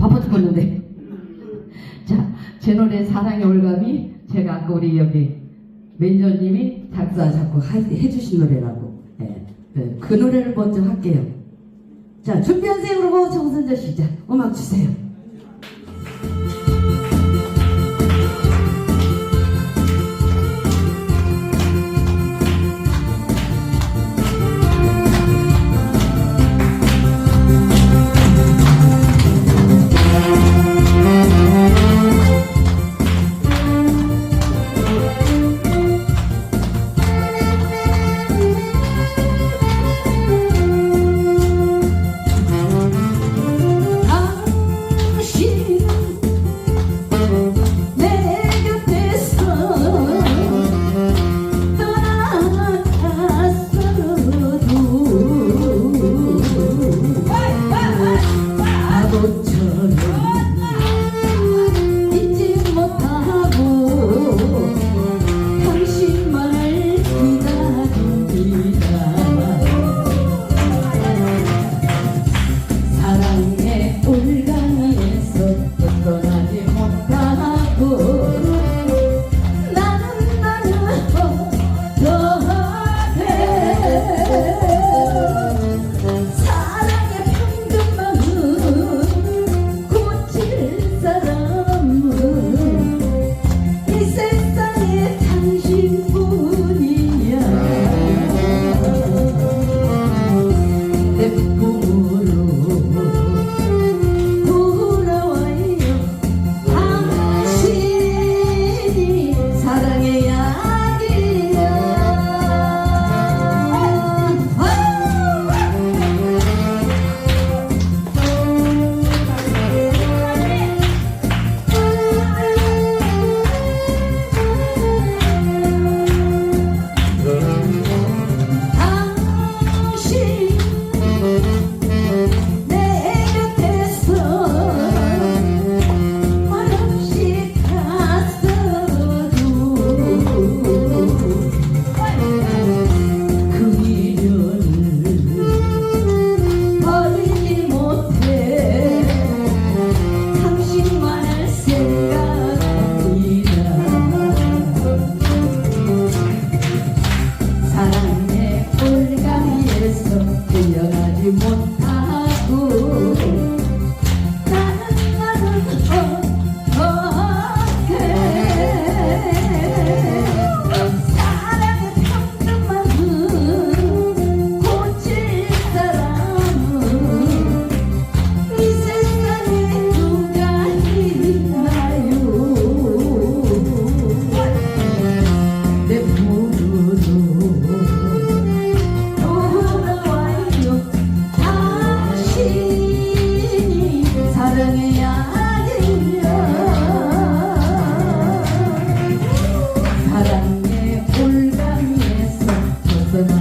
바빠 죽었는데. 자, 제 노래 사랑의 올감이 제가 아까 우리 여기 매니저님이 작사 자꾸 해주신 노래라고. 네, 네, 그 노래를 먼저 할게요. 자, 준비하세요. 그러고 정선자 시작. 음악 주세요.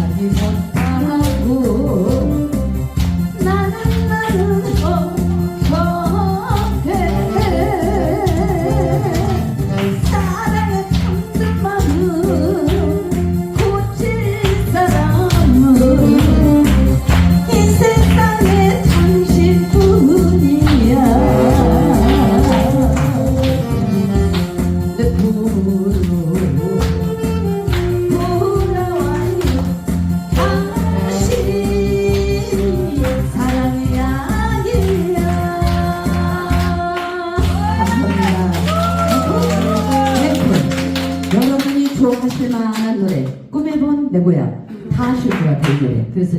아주 적당하고 쓸만한 노래 꿈에 본내 모양 다 아실 것 같아요 이 노래 그래서